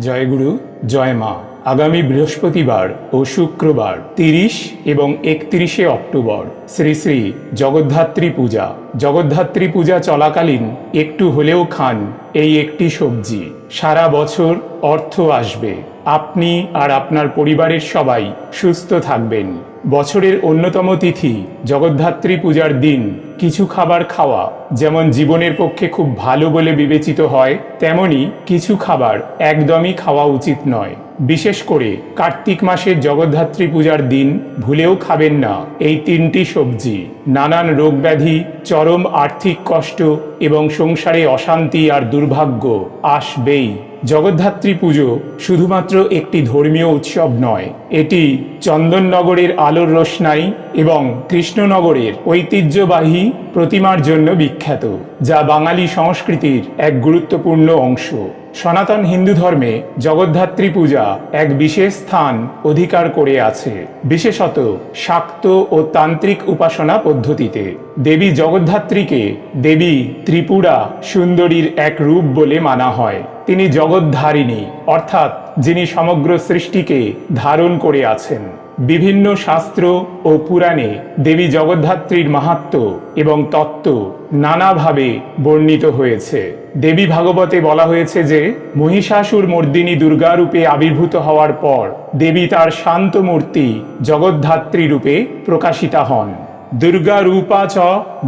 জয়গুরু জয় মা। আগামী বৃহস্পতিবার ও শুক্রবার তিরিশ এবং একত্রিশে অক্টোবর শ্রী শ্রী জগদ্ধাত্রী পূজা। জগদ্ধাত্রী পূজা চলাকালীন একটু হলেও খান এই একটি সবজি। সারা বছর অর্থ আসবে। আপনি আর আপনার পরিবারের সবাই সুস্থ থাকবেন। বছরের অন্যতম তিথি জগদ্ধাত্রী পূজার দিন। কিছু খাবার খাওয়া, যেমন জীবনের পক্ষে খুব ভালো বলে বিবেচিত হয়, তেমনি কিছু খাবার একদমই খাওয়া উচিত নয়। বিশেষ করে কার্তিক মাসের জগদ্ধাত্রী পূজার দিন ভুলেও খাবেন না। এই তিনটি সবজি, নানান রোগব্যাধি, চরম আর্থিক কষ্ট এবং সংসারে অশান্তি আর দুর্ভাগ্য আসবেই। জগদ্ধাত্রী পুজো শুধুমাত্র একটি ধর্মীয় উৎসব নয়, এটি চন্দননগরের আলোর রোশনাই এবং কৃষ্ণনগরের ঐতিহ্যবাহী প্রতিমার জন্য বিখ্যাত, যা বাঙালি সংস্কৃতির এক গুরুত্বপূর্ণ অংশ। সনাতন হিন্দু ধর্মে জগদ্ধাত্রী পূজা এক বিশেষ স্থান অধিকার করে আছে, বিশেষত শাক্ত ও তান্ত্রিক উপাসনা পদ্ধতিতে। দেবী জগদ্ধাত্রীকে দেবী ত্রিপুরা সুন্দরীর এক রূপ বলে মানা হয়। তিনি জগদ্ধারিণী অর্থাৎ যিনি সমগ্র সৃষ্টিকে ধারণ করে আছেন। বিভিন্ন শাস্ত্র ও পুরাণে দেবী জগদ্ধাত্রীর মাহাত্ম এবং তত্ত্ব নানাভাবে বর্ণিত হয়েছে। দেবী ভাগবতে বলা হয়েছে যে, মহিষাসুর মর্দিনী দুর্গারূপে আবির্ভূত হওয়ার পর দেবী তার শান্ত মূর্তি জগদ্ধাত্রী রূপে প্রকাশিতা হন। দুর্গা রূপা চ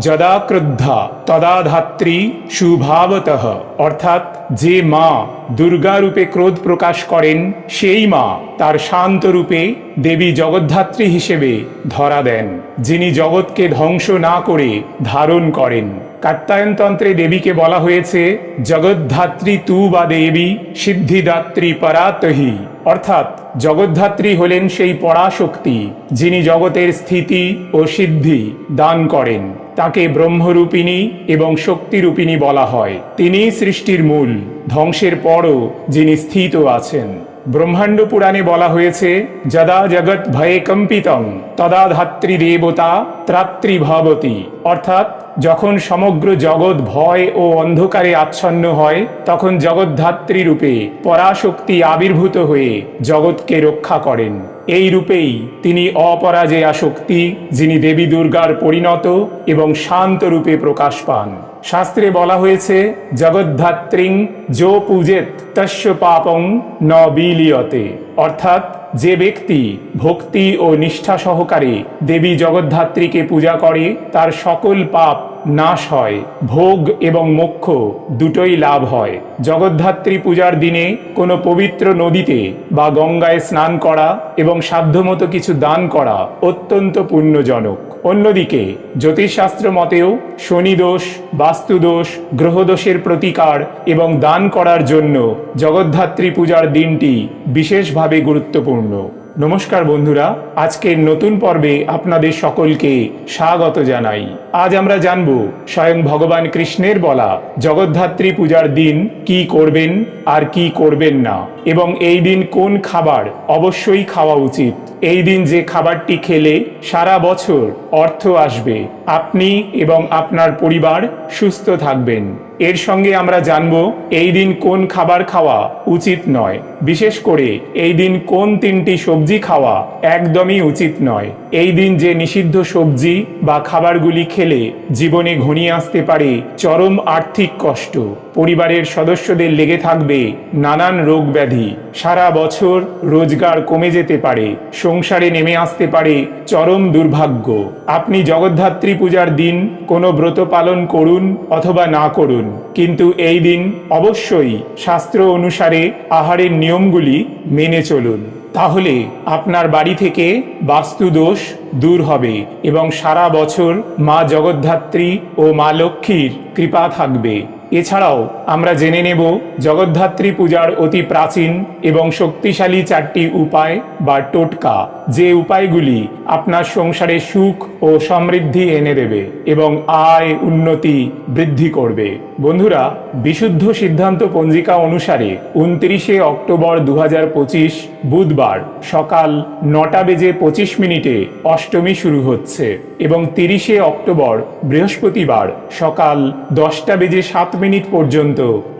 যদা ক্রুদ্ধা তদা ধাত্রী সুভাবত। অর্থাৎ যে মা দুর্গারূপে ক্রোধ প্রকাশ করেন, সেই মা তার শান্ত রূপে দেবী জগদ্ধাত্রী হিসেবে ধরা দেন, যিনি জগৎকে ধ্বংস না করে ধারণ করেন। কাত্তায়নতন্ত্রে দেবীকে বলা হয়েছে, জগদ্ধাত্রী তু বা দেবী, সিদ্ধিদাত্রী পরাতহি অর্থাৎ, জগদ্ধাত্রী হলেন সেই পরাশক্তি, যিনি জগতের স্থিতি ও সিদ্ধি দান করেন। তাকে ব্রহ্মরূপিণী এবং শক্তিরূপিণী বলা হয়। তিনিই সৃষ্টির মূল, ধ্বংসের পরও যিনি স্থিত আছেন। ব্রহ্মাণ্ড পুরাণে বলা হয়েছে, যদা জগৎ ভয়ে কম্পিতং, তদা ধাত্রী দেবতা ত্রাত্রী ভবতী। অর্থাৎ যখন সমগ্র জগৎ ভয় ও অন্ধকারে আচ্ছন্ন হয়, তখন জগদ্ধাত্রী রূপে পরাশক্তি আবির্ভূত হয়ে জগৎকে রক্ষা করেন। এই রূপেই তিনি অপরাজেয়া শক্তি যিনি দেবী দুর্গার পরিণত এবং শান্ত রূপে প্রকাশ পান। শাস্ত্রে বলা হয়েছে, জগদ্ধাত্রীং যো পূজেত তস্য পাপং ন বিলিয়তে। অর্থাৎ যে ব্যক্তি ভক্তি ও নিষ্ঠা সহকারে দেবী জগদ্ধাত্রীকে পূজা করে, তার সকল পাপ নাশ হয়, ভোগ এবং মোক্ষ দুটোই লাভ হয়। জগদ্ধাত্রী পূজার দিনে কোনো পবিত্র নদীতে বা গঙ্গায় স্নান করা এবং সাধ্যমতো কিছু দান করা অত্যন্ত পুণ্যজনক। অন্যদিকে, জ্যোতিষশাস্ত্র মতেও শনিদোষ বাস্তুদোষ গ্রহদোষের প্রতিকার এবং দান করার জন্য জগদ্ধাত্রী পূজার দিনটি বিশেষভাবে গুরুত্বপূর্ণ। নমস্কার বন্ধুরা, আজকের নতুন পর্বে আপনাদের সকলকে স্বাগত জানাই। আজ আমরা জানব, স্বয়ং ভগবান কৃষ্ণের বলা জগদ্ধাত্রী পূজার দিন কি করবেন আর কি করবেন না, এবং এই দিন কোন খাবার অবশ্যই খাওয়া উচিত। এই দিন যে খাবারটি খেলে সারা বছর অর্থ আসবে, আপনি এবং আপনার পরিবার সুস্থ থাকবেন। এর সঙ্গে আমরা জানব এই দিন কোন খাবার খাওয়া উচিত নয়। বিশেষ করে এই দিন কোন তিনটি সবজি খাওয়া একদমই উচিত নয়। এই দিন যে নিষিদ্ধ সবজি বা খাবারগুলি খেলে জীবনে ঘনিয়ে আসতে পারে চরম আর্থিক কষ্ট। পরিবারের সদস্যদের লেগে থাকবে নানান রোগ ব্যাধি। সারা বছর রোজগার কমে যেতে পারে, সংসারে নেমে আসতে পারে চরম দুর্ভাগ্য। আপনি জগদ্ধাত্রী পূজার দিন কোনো ব্রত পালন করুন অথবা না করুন, কিন্তু এই দিন অবশ্যই শাস্ত্র অনুসারে আহারের নিয়মগুলি মেনে চলুন। তাহলে আপনার বাড়ি থেকে বাস্তুদোষ দূর হবে এবং সারা বছর মা জগদ্ধাত্রী ও মা লক্ষ্মীর কৃপা থাকবে। এছাড়াও আমরা জেনে নেব জগদ্ধাত্রী পূজার অতি প্রাচীন এবং শক্তিশালী চারটি উপায় বা টোটকা, যে উপায়গুলি আপনার সংসারে সুখ ও সমৃদ্ধি এনে দেবে এবং আয় উন্নতি বৃদ্ধি করবে। বন্ধুরা, বিশুদ্ধ সিদ্ধান্ত পঞ্জিকা অনুসারে উনত্রিশে অক্টোবর দু হাজার পঁচিশ বুধবার সকাল নটা বেজে পঁচিশ মিনিটে অষ্টমী শুরু হচ্ছে এবং তিরিশে অক্টোবর বৃহস্পতিবার সকাল দশটা বেজে সাত মিনিট পর্যন্ত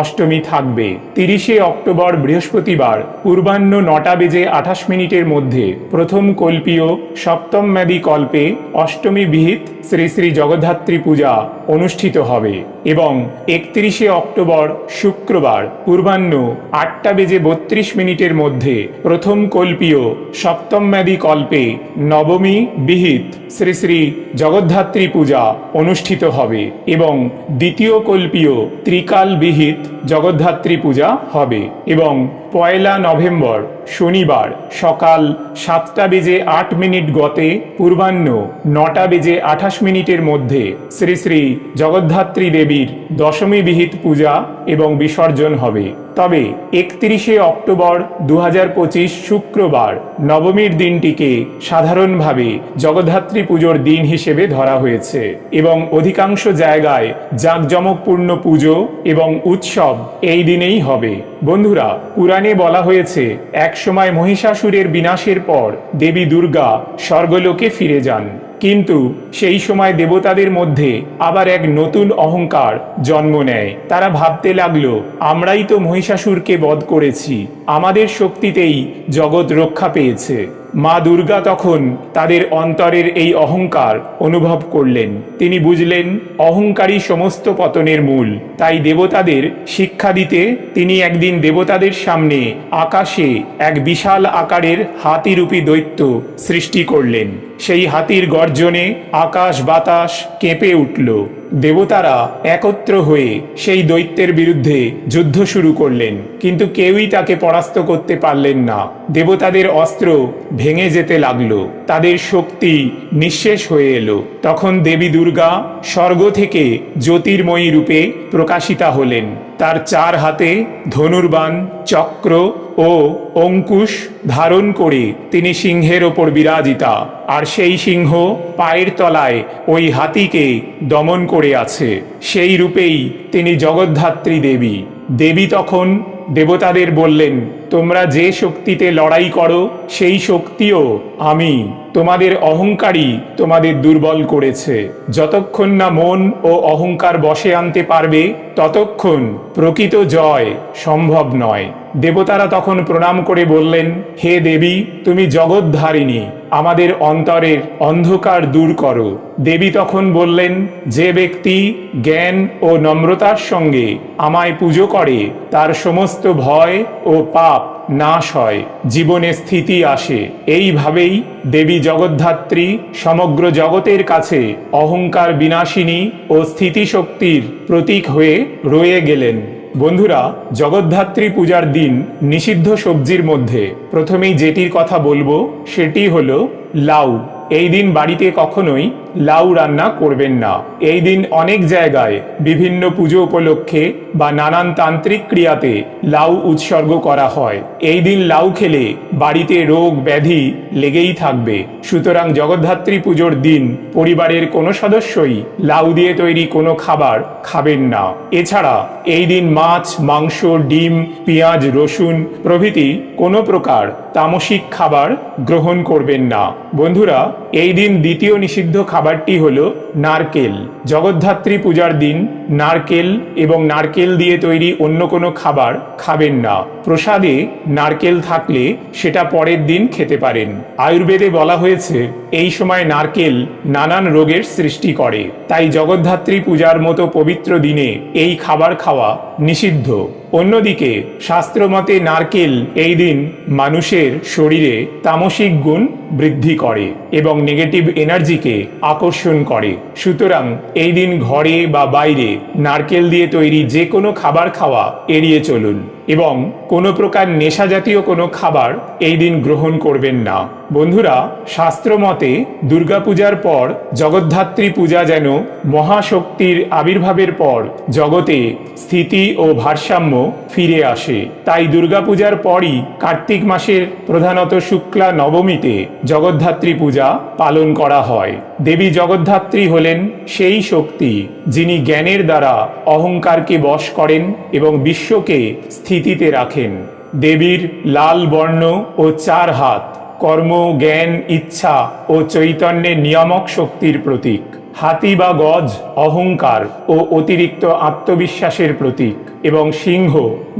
অষ্টমী থাকবে। তিরিশে অক্টোবর বৃহস্পতিবার, পূর্বাহ্ন নটা বেজে আঠাশ মিনিটের মধ্যে প্রথম কল্পীয় সপ্তম ম্যাদি কল্পে অষ্টমী বিহিত শ্রী শ্রী জগদ্ধাত্রী পূজা অনুষ্ঠিত হবে এবং একত্রিশে অক্টোবর শুক্রবার পূর্বাহ্ন আটটা বেজে বত্রিশ মিনিটের মধ্যে প্রথম কল্পীয় সপ্তম ম্যাদি কল্পে নবমী বিহিত শ্রী শ্রী জগদ্ধাত্রী পূজা অনুষ্ঠিত হবে এবং দ্বিতীয় কল্পীয় ত্রিকাল বিহিত জগদ্ধাত্রী পূজা হবে এবং পয়লা নভেম্বর, শনিবার, সকাল সাতটা বেজে আট মিনিট গতে পূর্বাহ্ন নটা বেজে আঠাশ মিনিটের মধ্যে শ্রী শ্রী জগদ্ধাত্রী দেবীর দশমী বিহিত পূজা এবং বিসর্জন হবে। তবে একত্রিশে অক্টোবর দু হাজার পঁচিশ শুক্রবার নবমীর দিনটিকে সাধারণভাবে জগদ্ধাত্রী পুজোর দিন হিসেবে ধরা হয়েছে এবং অধিকাংশ জায়গায় জাঁকজমকপূর্ণ পুজো এবং উৎসব এই দিনেই হবে। বন্ধুরা, পুরাণে বলা হয়েছে, একসময় মহিষাসুরের বিনাশের পর দেবী দুর্গা স্বর্গলোকে ফিরে যান। কিন্তু সেই সময় দেবতাদের মধ্যে আবার এক নতুন অহংকার জন্ম নেয়। তারা ভাবতে লাগল, আমরাই তো মহিষাসুরকে বধ করেছি, আমাদের শক্তিতেই জগৎ রক্ষা পেয়েছে। মা দুর্গা তখন তাদের অন্তরের এই অহংকার অনুভব করলেন। তিনি বুঝলেন অহংকারী সমস্ত পতনের মূল। তাই দেবতাদের শিক্ষা দিতে তিনি একদিন দেবতাদের সামনে আকাশে এক বিশাল আকারের হাতিরূপী দৈত্য সৃষ্টি করলেন। সেই হাতির গর্জনে আকাশ বাতাস কেঁপে উঠল। দেবতারা একত্র হয়ে সেই দৈত্যের বিরুদ্ধে যুদ্ধ শুরু করলেন। কিন্তু কেউই তাকে পরাস্ত করতে পারলেন না। দেবতাদের অস্ত্র ভেঙে যেতে লাগল। তাদের শক্তি নিঃশেষ হয়ে এলো। তখন দেবী দুর্গা স্বর্গ থেকে জ্যোতির্ময়ী রূপে প্রকাশিতা হলেন। তার চার হাতে ধনুর্বাণ, চক্র ও অঙ্কুশ ধারণ করে, তিনি সিংহের ওপর বিরাজিতা, আর সেই সিংহ পায়ের তলায় ওই হাতিকে দমন করে আছে। সেই রূপেই তিনি জগদ্ধাত্রী দেবী। দেবী তখন দেবতাদের বললেন, তোমরা যে শক্তিতে লড়াই করো, সেই শক্তিও আমি। তোমাদের অহংকারী তোমাদের দুর্বল করেছে। যতক্ষণ না মন ও অহংকার বসে আনতে পারবে, ততক্ষণ প্রকৃত জয় সম্ভব নয়। দেবতারা তখন প্রণাম করে বললেন, হে দেবী, তুমি জগৎধারিণী, আমাদের অন্তরের অন্ধকার দূর করো। দেবী তখন বললেন, যে ব্যক্তি জ্ঞান ও নম্রতার সঙ্গে আমায় পুজো করে, তার সমস্ত ভয় ও পাপ নাশ হয়, জীবনে স্থিতি আসে। এইভাবেই দেবী জগদ্ধাত্রী সমগ্র জগতের কাছে অহংকার বিনাশিনী ও স্থিতিশক্তির প্রতীক হয়ে রয়ে গেলেন। বন্ধুরা, জগদ্ধাত্রী পূজার দিন নিষিদ্ধ সবজির মধ্যে প্রথমেই যেটির কথা বলব, সেটি হলো লাউ। এই দিন বাড়িতে কখনোই লাউ রান্না করবেন না। এই দিন অনেক জায়গায় বিভিন্ন পুজো উপলক্ষে বা নানান তান্ত্রিক ক্রিয়াতে লাউ উৎসর্গ করা হয়। এই দিন লাউ খেলে বাড়িতে রোগ ব্যাধি লেগেই থাকবে। সুতরাং জগদ্ধাত্রী পুজোর দিন পরিবারের কোনো সদস্যই লাউ দিয়ে তৈরি কোনো খাবার খাবেন না। এছাড়া এই দিন মাছ, মাংস, ডিম, পেঁয়াজ, রসুন প্রভৃতি কোনো প্রকার তামসিক খাবার গ্রহণ করবেন না। বন্ধুরা এই দিন দ্বিতীয় নিষিদ্ধ খাবারটি হল নারকেল। জগদ্ধাত্রী পূজার দিন নারকেল এবং নারকেল দিয়ে তৈরি অন্য কোনো খাবার খাবেন না। প্রসাদে নারকেল থাকলে সেটা পরের দিন খেতে পারেন। আয়ুর্বেদে বলা হয়েছে, এই সময় নারকেল নানান রোগের সৃষ্টি করে। তাই জগদ্ধাত্রী পূজার মতো পবিত্র দিনে এই খাবার খাওয়া নিষিদ্ধ। অন্যদিকে, শাস্ত্রমতে নারকেল এই দিন মানুষের শরীরে তামসিক গুণ বৃদ্ধি করে এবং নেগেটিভ এনার্জিকে আকর্ষণ করে। সুতরাং এই দিন ঘরে বা বাইরে নারকেল দিয়ে তৈরি যে কোনো খাবার খাওয়া এড়িয়ে চলুন। এবং কোনো প্রকার নেশা জাতীয় কোনো খাবার এই দিন গ্রহণ করবেন না। বন্ধুরা শাস্ত্র মতে দুর্গাপূজার পর জগদ্ধাত্রী পূজা যেন মহাশক্তির আবির্ভাবের পর জগতে স্থিতি ও ভারসাম্য ফিরে আসে। তাই দুর্গাপূজার পরই কার্তিক মাসের প্রধানত শুক্লা নবমীতে জগদ্ধাত্রী পূজা পালন করা হয়। দেবী জগদ্ধাত্রী হলেন সেই শক্তি যিনি জ্ঞানের দ্বারা অহংকারকে বশ করেন এবং বিশ্বকে স্থিতিতে রাখেন। দেবীর লাল বর্ণ ও চার হাত, কর্ম, জ্ঞান, ইচ্ছা ও চৈতন্যের নিয়ামক শক্তির প্রতীক। হাতি বা গজ, অহংকার ও অতিরিক্ত আত্মবিশ্বাসের প্রতীক এবং সিংহ,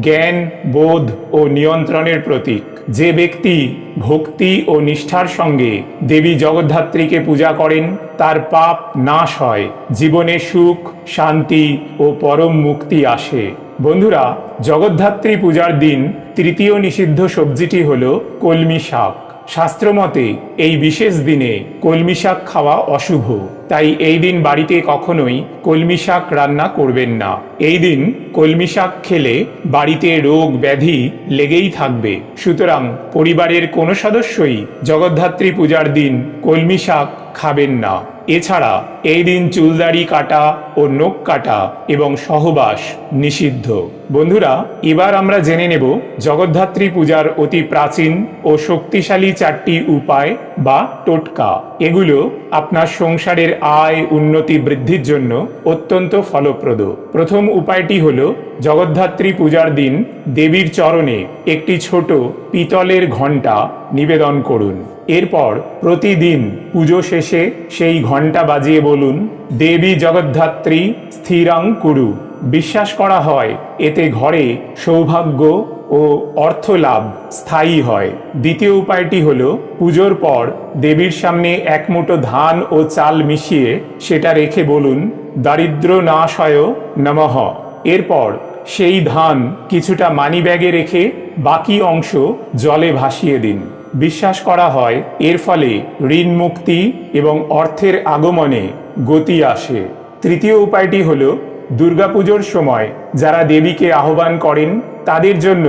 জ্ঞান, বোধ ও নিয়ন্ত্রণের প্রতীক। যে ব্যক্তি ভক্তি ও নিষ্ঠার সঙ্গে দেবী জগদ্ধাত্রীকে পূজা করেন, তার পাপ নাশ হয়, জীবনে সুখ, শান্তি ও পরম মুক্তি আসে। বন্ধুরা, জগদ্ধাত্রী পূজার দিন তৃতীয় নিষিদ্ধ সবজিটি হল কলমি শাক। শাস্ত্রমতে, এই বিশেষ দিনে কলমি শাক খাওয়া অশুভ। তাই এই দিন বাড়িতে কখনোই কলমি শাক রান্না করবেন না। এই দিন কলমি শাক খেলে বাড়িতে রোগ ব্যাধি লেগেই থাকবে। সুতরাং পরিবারের কোনো সদস্যই জগদ্ধাত্রী পূজার দিন কলমি শাক খাবেন না। এছাড়া এই দিন চুলদাড়ি কাটা ও নখ কাটা এবং সহবাস নিষিদ্ধ। বন্ধুরা, এবার আমরা জেনে নেব জগদ্ধাত্রী পূজার অতি প্রাচীন ও শক্তিশালী চারটি উপায় বা টোটকা। এগুলো আপনার সংসারের আয়, উন্নতি, বৃদ্ধির জন্য অত্যন্ত ফলপ্রদ। প্রথম উপায়টি হল জগদ্ধাত্রী পূজার দিন দেবীর চরণে একটি ছোট পিতলের ঘণ্টা নিবেদন করুন। এরপর প্রতিদিন পুজো শেষে সেই ঘণ্টা বাজিয়ে বলুন, দেবী জগদ্ধাত্রী, স্থিরাং কুরু। বিশ্বাস করা হয়, এতে ঘরে সৌভাগ্য ও অর্থ লাভ স্থায়ী হয়। দ্বিতীয় উপায়টি হল, পুজোর পর দেবীর সামনে এক মুঠো ধান ও চাল মিশিয়ে সেটা রেখে বলুন, দারিদ্র নাশয় নমঃ। এরপর সেই ধান কিছুটা মানি ব্যাগে রেখে বাকি অংশ জলে ভাসিয়ে দিন। বিশ্বাস করা হয়, এর ফলে ঋণ মুক্তি এবং অর্থের আগমনে গতি আসে। তৃতীয় উপায়টি হল, দুর্গাপুজোর সময় যারা দেবীকে আহ্বান করেন, তাদের জন্য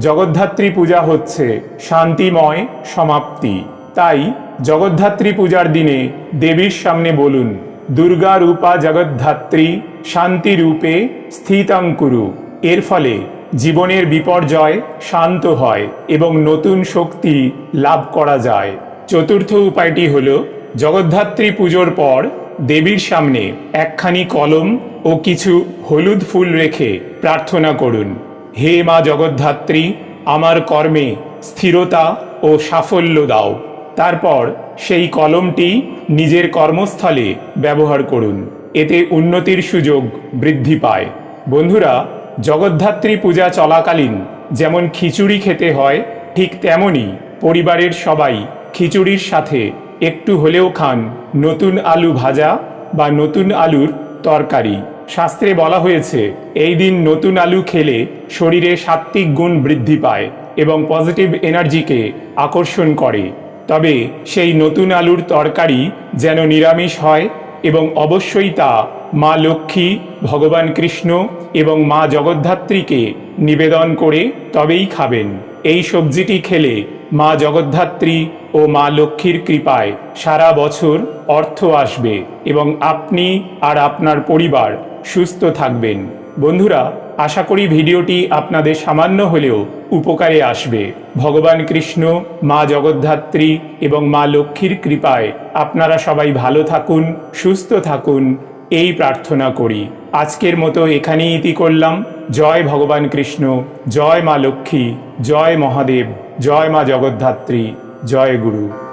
জগদ্ধাত্রী পূজা হচ্ছে শান্তিময় সমাপ্তি। তাই জগদ্ধাত্রী পূজার দিনে দেবীর সামনে বলুন, দুর্গা রূপা জগদ্ধাত্রী, শান্তি রূপে স্থিতাঙ্কুরু। এর ফলে জীবনের বিপর্যয় শান্ত হয় এবং নতুন শক্তি লাভ করা যায়। চতুর্থ উপায়টি হল জগদ্ধাত্রী পুজোর পর দেবীর সামনে একখানি কলম ও কিছু হলুদ ফুল রেখে প্রার্থনা করুন। হে মা জগদ্ধাত্রী, আমার কর্মে স্থিরতা ও সাফল্য দাও। তারপর সেই কলমটি নিজের কর্মস্থলে ব্যবহার করুন। এতে উন্নতির সুযোগ বৃদ্ধি পায়। বন্ধুরা জগদ্ধাত্রী পূজা চলাকালীন যেমন খিচুড়ি খেতে হয়, ঠিক তেমনই পরিবারের সবাই খিচুড়ির সাথে একটু হলেও খান নতুন আলু ভাজা বা নতুন আলুর তরকারি। শাস্ত্রে বলা হয়েছে, এই দিন নতুন আলু খেলে শরীরে সাত্ত্বিক গুণ বৃদ্ধি পায় এবং পজিটিভ এনার্জিকে আকর্ষণ করে। তবে সেই নতুন আলুর তরকারি যেন নিরামিষ হয় এবং অবশ্যই তা মা লক্ষ্মী, ভগবান কৃষ্ণ এবং মা জগদ্ধাত্রীকে নিবেদন করে তবেই খাবেন। এই সবজিটি খেলে মা জগদ্ধাত্রী ও মা লক্ষ্মীর কৃপায় সারা বছর অর্থ আসবে এবং আপনি আর আপনার পরিবার সুস্থ থাকবেন। বন্ধুরা, আশা করি ভিডিওটি আপনাদের সামান্য হলেও উপকারে আসবে। ভগবান কৃষ্ণ, মা জগদ্ধাত্রী এবং মা লক্ষ্মীর কৃপায় আপনারা সবাই ভালো থাকুন, সুস্থ থাকুন এই প্রার্থনা করি। আজকের মতো এখানেই ইতি করলাম। জয় ভগবান কৃষ্ণ, জয় মা লক্ষ্মী, জয় মহাদেব, জয় মা জগদ্ধাত্রী, জয় গুরু।